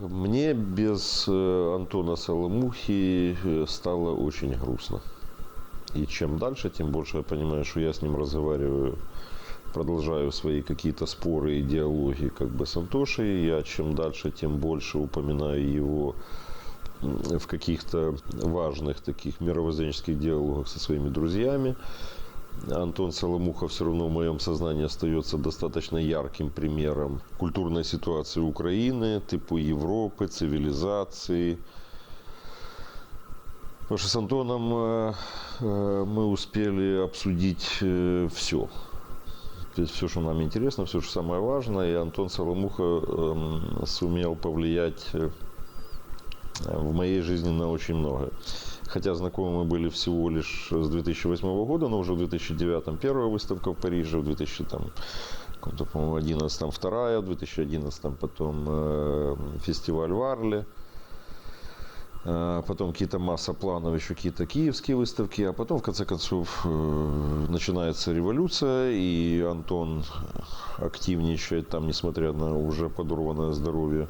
Мне без э, Антона Соломухи э, стало очень грустно. И чем дальше, тем больше я понимаю, что я с ним разговариваю, продолжаю свои какие-то споры и диалоги как бы с Антошей. Я чем дальше, тем больше упоминаю его в каких-то важных таких мировоззренческих диалогах со своими друзьями. Антон Соломуха все равно в моем сознании остается достаточно ярким примером культурной ситуации Украины, типу Европы, цивилизации. Потому что с Антоном э, э, мы успели обсудить все. То есть все, что нам интересно, все, что самое важное. И Антон Соломуха эм, сумел повлиять э, в моей жизни на очень многое. Хотя знакомы мы были всего лишь с 2008 года, но уже в 2009 первая выставка в Париже, в 2000 там, каком-то, по-моему, 11 вторая, в 2011 потом э, фестиваль в Арле. Э, Потом какие-то масса планов, еще какие-то киевские выставки, а потом, в конце концов, э, начинается революция, и Антон активничает там, несмотря на уже подорванное здоровье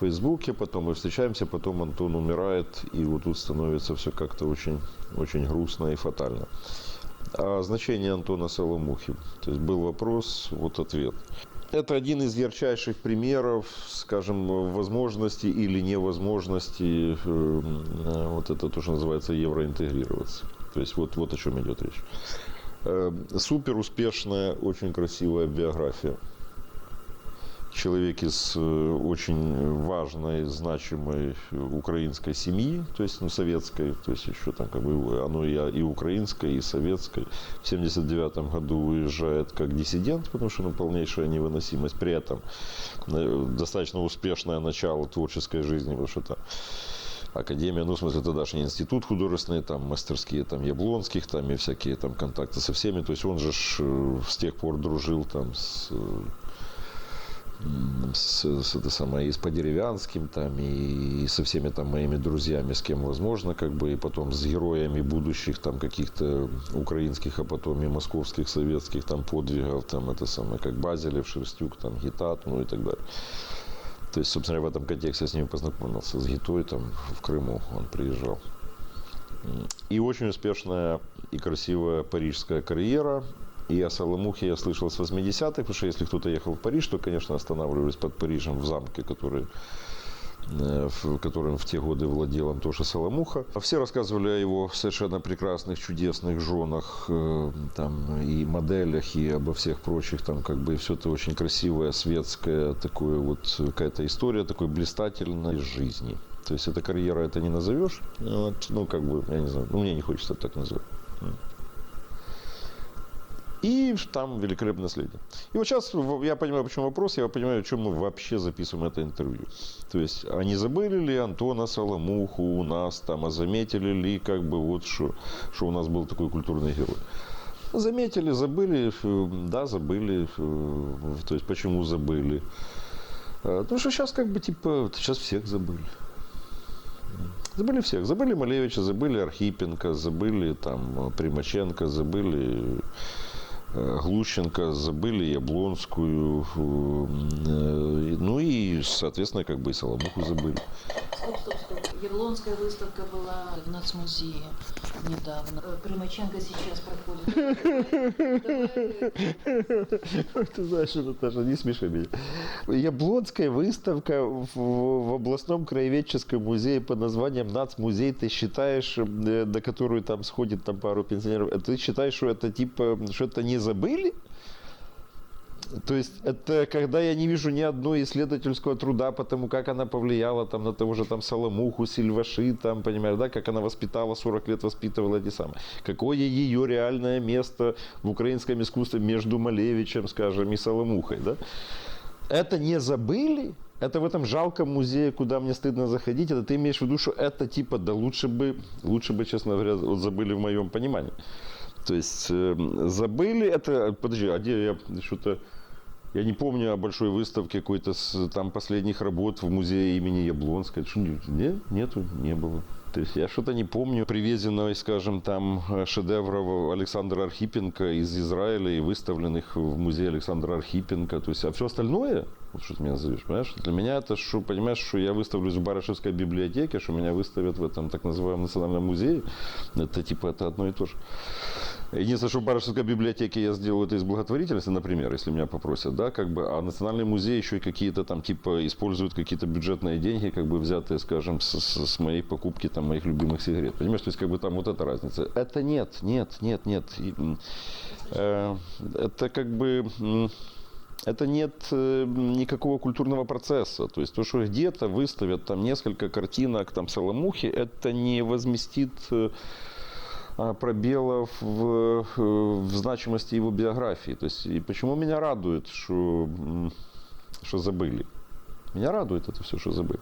в Фейсбуке, потом мы встречаемся, потом Антон умирает, и вот тут становится все как-то очень, очень грустно и фатально. А значение Антона Соломухи, то есть был вопрос, вот ответ. Это один из ярчайших примеров, скажем, возможности или невозможности, э, вот это то, что называется, евроинтегрироваться. То есть вот, вот о чем идет речь. Э, Супер успешная, очень красивая биография человек из э, очень важной, значимой украинской семьи, то есть ну, советской, то есть еще там как бы оно и, и украинское, и советское. В 79 году уезжает как диссидент, потому что ну, полнейшая невыносимость. При этом э, достаточно успешное начало творческой жизни, потому что это Академия, ну, в смысле, тогдашний институт художественный, там, мастерские, там, Яблонских, там, и всякие там контакты со всеми. То есть он же э, с тех пор дружил там с с, с, это самое, и с Подеревянским, там, и, и со всеми там моими друзьями, с кем возможно, как бы, и потом с героями будущих там каких-то украинских, а потом и московских, советских там подвигов, там, это самое, как Базилев, Шерстюк, там, Гитат, ну и так далее. То есть, собственно, в этом контексте с ними познакомился, с Гитой, там, в Крыму он приезжал. И очень успешная и красивая парижская карьера, и о Соломухе я слышал с 80-х, потому что если кто-то ехал в Париж, то, конечно, останавливались под Парижем в замке, который в которым в те годы владел Антоша Соломуха. Все рассказывали о его совершенно прекрасных, чудесных женах э, там, и моделях, и обо всех прочих, там, как бы, все это очень красивое, светское, такое вот, какая-то история такой блистательной жизни. То есть, эта карьера это не назовешь, вот, ну, как бы, я не знаю, ну, мне не хочется так называть. И там великолепное наследие. И вот сейчас я понимаю, почему вопрос, я понимаю, чем мы вообще записываем это интервью. То есть, а не забыли ли Антона Соломуху у нас там, а заметили ли, как бы, вот, что, что у нас был такой культурный герой. Заметили, забыли, да, забыли. То есть, почему забыли? Потому что сейчас, как бы, типа, сейчас всех забыли. Забыли всех. Забыли Малевича, забыли Архипенко, забыли там Примаченко, забыли Глущенко, забыли Яблонскую, ну и, соответственно, как бы и Соломуху забыли. Стоп, стоп, стоп. Яблонская выставка была в Нацмузее недавно. Примаченко сейчас проходит. Ты знаешь, Наташа, не смеши меня. Яблонская выставка в, в областном краеведческом музее под названием Нацмузей. Ты считаешь, до которую там сходит там пару пенсионеров, ты считаешь, что это типа, что это не забыли? То есть это когда я не вижу ни одной исследовательского труда по тому, как она повлияла там, на того же там Соломуху, Сильваши, там, понимаешь, да, как она воспитала, 40 лет воспитывала эти самые. Какое ее реальное место в украинском искусстве между Малевичем, скажем, и Соломухой, да? Это не забыли? Это в этом жалком музее, куда мне стыдно заходить, это ты имеешь в виду, что это типа, да лучше бы, лучше бы, честно говоря, вот забыли в моем понимании. То есть э, забыли это, подожди, а где я что-то я не помню о большой выставке какой-то с там последних работ в музее имени Яблонской. Нет, нету, не было. То есть я что-то не помню привезенного, скажем, там шедевров Александра Архипенко из Израиля и выставленных в музее Александра Архипенко. То есть, а все остальное Вот что ты меня зовешь, понимаешь? Для меня это, что, понимаешь, что я выставлюсь в Барышевской библиотеке, что меня выставят в этом так называемом национальном музее, это типа это одно и то же. Единственное, что в Барышевской библиотеке я сделаю это из благотворительности, например, если меня попросят, да, как бы, а национальный музей еще и какие-то там, типа, используют какие-то бюджетные деньги, как бы взятые, скажем, с, с- моей покупки там моих любимых сигарет. Понимаешь, то есть, как бы там вот эта разница. Это нет, нет, нет, нет. Э, это как бы... это нет э, никакого культурного процесса. То есть то, что где-то выставят там несколько картинок там Соломухи, это не возместит э, пробелов в, э, в значимости его биографии. То есть и почему меня радует, что, что забыли? Меня радует это все, что забыли.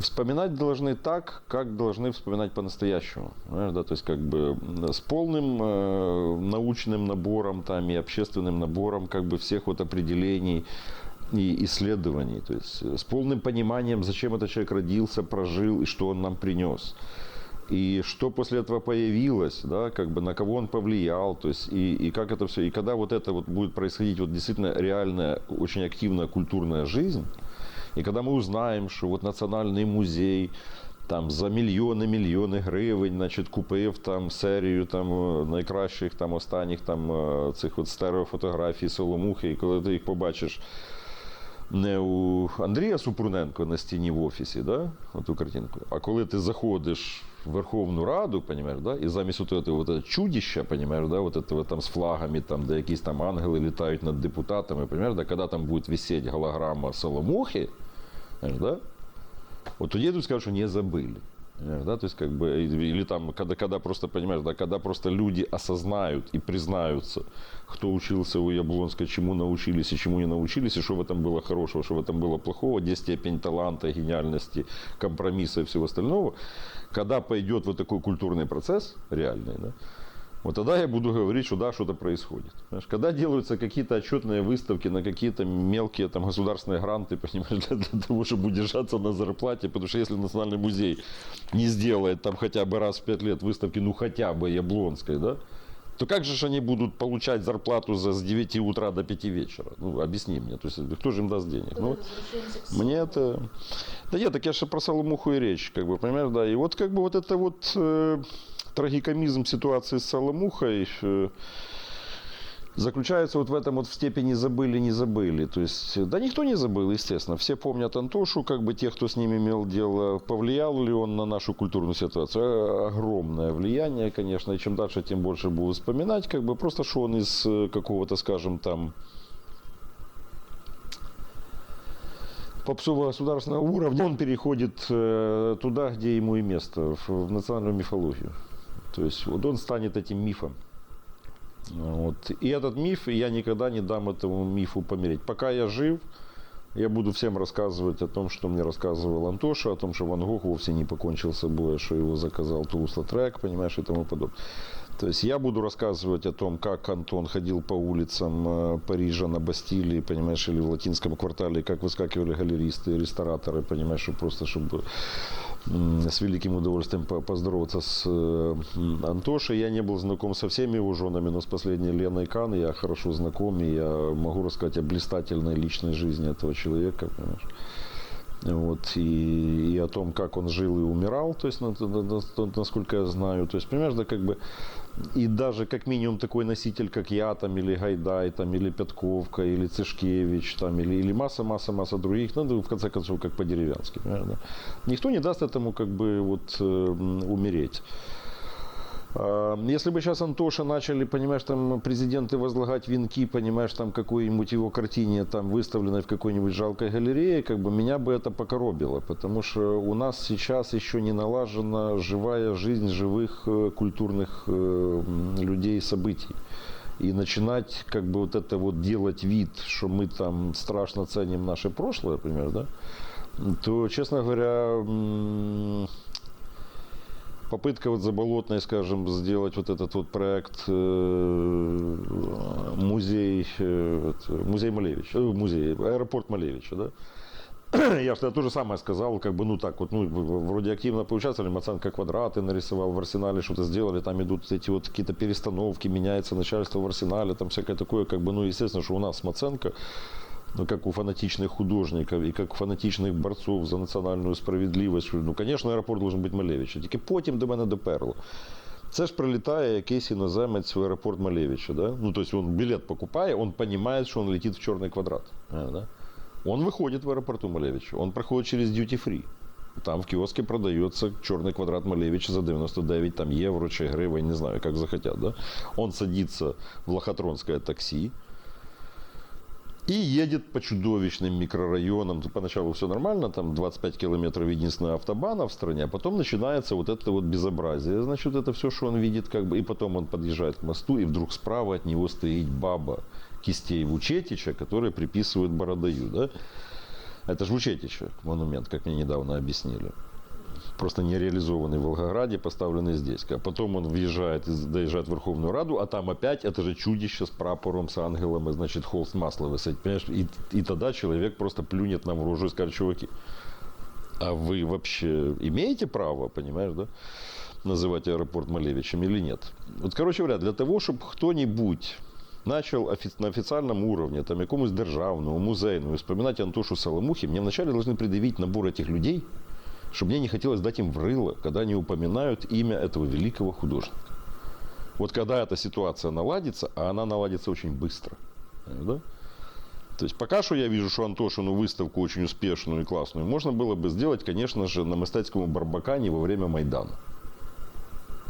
Вспоминать должны так, как должны вспоминать по-настоящему. Да? То есть как бы с полным э, научным набором там, и общественным набором как бы всех вот определений и исследований. То есть э, с полным пониманием, зачем этот человек родился, прожил и что он нам принес И что после этого появилось, да, как бы на кого он повлиял, то есть и, и как это все. И когда вот это вот будет происходить вот действительно реальная, очень активная культурная жизнь, і коли ми узнаємо, що от Національний музей там за мільйони мільйони гривень значить, купив там серію там е, найкращих там останніх там е, цих от стереофотографій Соломухи, і коли ти їх побачиш не у Андрія Супруненко на стіні в офісі, да, оту картинку, а коли ти заходиш в Верховну Раду, понимаешь, да, і замість от этого, вот этого чудища, понимаешь, да, вот этого там з флагами, там, де якісь там ангели літають над депутатами, понимаешь, да, коли там буде висеть голограмма Соломухи, понимаешь, да, вот тоді тут скажут, что не забыли. Да, то есть как бы, или там, когда, когда просто, понимаешь, да, когда просто люди осознают и признаются, кто учился у Яблонска, чему научились и чему не научились, и что в этом было хорошего, что в этом было плохого, где степень таланта, гениальности, компромисса и всего остального, когда пойдет вот такой культурный процесс реальный, да, вот тогда я буду говорить, что да, что-то происходит. Понимаешь, когда делаются какие-то отчетные выставки на какие-то мелкие там, государственные гранты, понимаешь, для, для того, чтобы удержаться на зарплате, потому что если Национальный музей не сделает там хотя бы раз в пять лет выставки, ну хотя бы Яблонской, да, то как же они будут получать зарплату за с 9 утра до 5 вечера? Ну, объясни мне, то есть кто же им даст денег? Ну, мне это... Да нет, так я же про Соломуху и речь, как бы, понимаешь, да. И вот как бы вот это вот э, трагикомизм ситуации с Соломухой э, заключается вот в этом вот в степени забыли, не забыли. То есть, да никто не забыл, естественно. Все помнят Антошу, как бы те, кто с ним имел дело. Повлиял ли он на нашу культурную ситуацию? Э, Огромное влияние, конечно. И чем дальше, тем больше будут вспоминать. Как бы просто, что он из э, какого-то, скажем, там попсового государственного уровня, он переходит э, туда, где ему и место, в национальную мифологию. То есть вот он станет этим мифом. Вот. И этот миф, я никогда не дам этому мифу помереть. Пока я жив, я буду всем рассказывать о том, что мне рассказывал Антоша, о том, что Ван Гог вовсе не покончил с собой, а что его заказал Тулус Трек, понимаешь, и тому подобное. То есть я буду рассказывать о том, как Антон ходил по улицам э, Парижа на Бастилии, понимаешь, или в латинском квартале, как выскакивали галеристы, рестораторы, понимаешь, чтобы просто, чтобы с великим удовольствием по- поздороваться с э, Антошей. Я не был знаком со всеми его женами, но с последней Леной Кан я хорошо знаком, и я могу рассказать о блистательной личной жизни этого человека. Вот, и, и о том, как он жил и умирал, то есть, на- на- на- насколько я знаю. То есть, понимаешь, да, как бы, и даже как минимум такой носитель, как я, там, или Гайдай, там, или Пятковка, или Цишкевич, там, или, или масса-масса-масса других, ну, да, в конце концов, как по-деревянски, да. Никто не даст этому, как бы, вот, э, умереть. Если бы сейчас Антоша начали, понимаешь, там президенты возлагать венки, понимаешь, там какой-нибудь его картине там выставленной в какой-нибудь жалкой галерее, как бы меня бы это покоробило, потому что у нас сейчас еще не налажена живая жизнь живых э, культурных э, людей и событий. И начинать как бы вот это вот делать вид, что мы там страшно ценим наше прошлое, например, да, то, честно говоря, попытка вот Заболотной, скажем, сделать вот этот вот проект э, музей, э, музей Малевича, э, музей, аэропорт Малевича, да, я что то же самое сказал, как бы, ну так вот, ну, вроде активно поучаствовали, Маценко квадраты нарисовал, в арсенале что-то сделали, там идут эти вот какие-то перестановки, меняется начальство в арсенале, там всякое такое, как бы, ну, естественно, что у нас Маценко ну, как у фанатичных художников и как у фанатичных борцов за національну справедливість. що, Ну, звісно, аеропорт должен бути Малевича. Тільки потім до мене доперло. Це ж прилітає якийсь іноземець в аеропорт Малевича. Да? Ну, тобто він білет покупає, він розуміє, що він летить в чорний квадрат. А, да? Он выходит в аэропорту Малевича, он проходит через duty free. Там в киоске продается черный квадрат Малевича за 99 там, евро, чи гривен, не знаю, как захотят. Да? Он садится в лохотронское такси и едет по чудовищным микрорайонам. Поначалу все нормально, там 25 километров единственного автобана в стране, а потом начинается вот это вот безобразие. Значит, это все, что он видит, как бы, и потом он подъезжает к мосту, и вдруг справа от него стоит баба кистей Вучетича, которые приписывают Бородаю. Да? Это же Вучетича монумент, как мне недавно объяснили. Просто не реализованный в Волгограде, поставленный здесь. А потом он въезжает, доезжает в Верховную Раду, а там опять это же чудище с прапором, с ангелом, и, значит, холст масла высадить. Понимаешь? И, и тогда человек просто плюнет нам в рожу и скажет, чуваки, а вы вообще имеете право, понимаешь, да, называть аэропорт Малевичем или нет? Вот, короче говоря, для того, чтобы кто-нибудь начал на официальном уровне, там, якомусь державному, музейному, вспоминать Антошу Соломухи, мне вначале должны предъявить набор этих людей, чтобы мне не хотелось дать им в рыло, когда они упоминают имя этого великого художника. Вот когда эта ситуация наладится, а она наладится очень быстро, да? То есть пока что я вижу, что Антошину выставку очень успешную и классную можно было бы сделать, конечно же, на мистецькому Барбакані во время Майдану.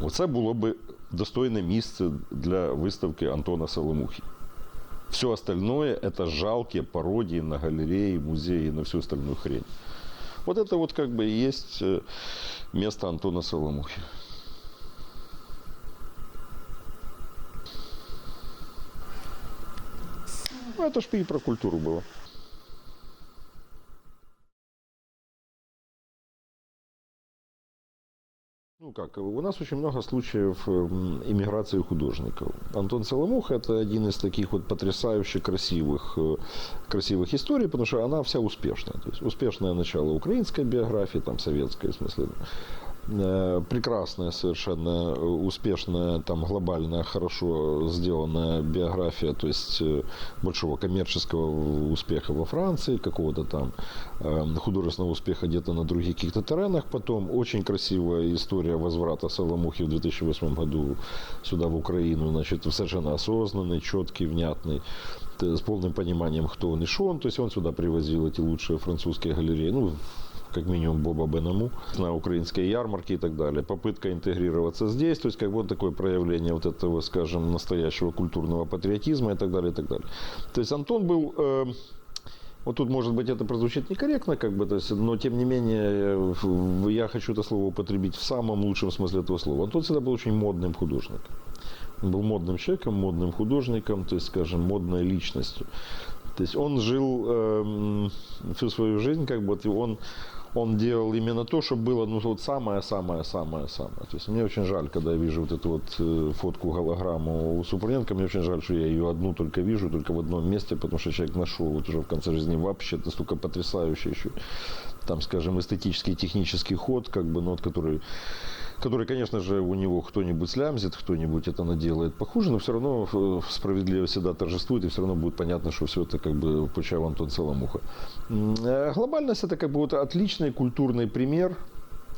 Оце було би достойне місце для виставки Антона Соломухи. Все остальное – это жалкие пародии на галереи, музеи, на всю остальную хрень. Вот это вот как бы и есть э, место Антона Соломухи. Ну, это ж и про культуру было. Ну как, у нас очень много случаев м, иммиграции художников. Антон Соломух – это один из таких вот потрясающе красивых, э, красивых историй, потому что она вся успешная. То есть успешное начало украинской биографии, там советской в смысле, прекрасная совершенно, э, успешная, там глобальная, хорошо сделанная биография, то есть э, большого коммерческого успеха во Франции, какого-то там э, художественного успеха где-то на других каких-то теренах. Потом очень красивая история возврата Соломухи в 2008 году сюда, в Украину, значит, совершенно осознанный, четкий, внятный, с полным пониманием, кто он и что он. То есть он сюда привозил эти лучшие французские галереи, ну, как минимум Боба Бенаму, на украинские ярмарки и так далее. Попытка интегрироваться здесь, то есть как вот такое проявление вот этого, скажем, настоящего культурного патриотизма и так далее, и так далее. То есть Антон был э, вот тут, может быть, это прозвучит некорректно, как бы, то есть, но тем не менее, э, я хочу это слово употребить в самом лучшем смысле этого слова. Антон всегда был очень модным художником. Он был модным человеком, модным художником, то есть, скажем, модной личностью. То есть он жил эм, всю свою жизнь, как бы, он, он делал именно то, что было, ну, вот самое-самое-самое-самое. То есть мне очень жаль, когда я вижу вот эту вот э, фотку голограмму у Супруненко, мне очень жаль, что я ее одну только вижу, только в одном месте, потому что человек нашел вот уже в конце жизни вообще настолько потрясающий еще, там, скажем, эстетический, технический ход, как бы, ну, вот, который который, конечно же, у него кто-нибудь слямзит, кто-нибудь это наделает похуже, но все равно э, справедливость всегда торжествует, и все равно будет понятно, что все это как бы почав Антон Соломуха. М, э, Глобальность это как бы вот отличный культурный пример.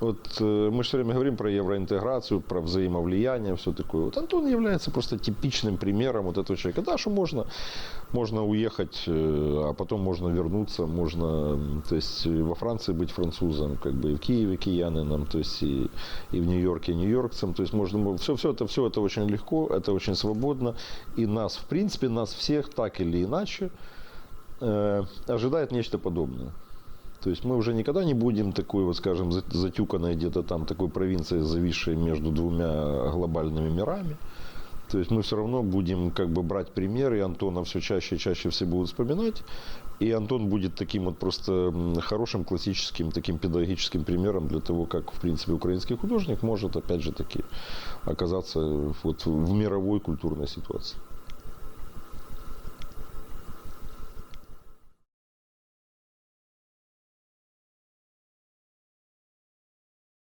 Вот мы все время говорим про евроинтеграцию, про взаимовлияние, все такое. Вот Антон является просто типичным примером вот этого человека. Да, что можно, можно уехать, а потом можно вернуться, можно, то есть во Франции быть французом, как бы и в Киеве киянином, то есть и, и в Нью-Йорке нью-йоркцем, то есть можно, все, все это, все это очень легко, это очень свободно, и нас, в принципе, нас всех так или иначе э, ожидает нечто подобное. То есть мы уже никогда не будем такой, вот скажем, за- затюканной где-то там такой провинцией, зависшей между двумя глобальными мирами. То есть мы все равно будем как бы брать пример, и Антона все чаще и чаще все будут вспоминать. И Антон будет таким вот просто хорошим, классическим, таким педагогическим примером для того, как, в принципе, украинский художник может, опять же таки, оказаться вот в мировой культурной ситуации.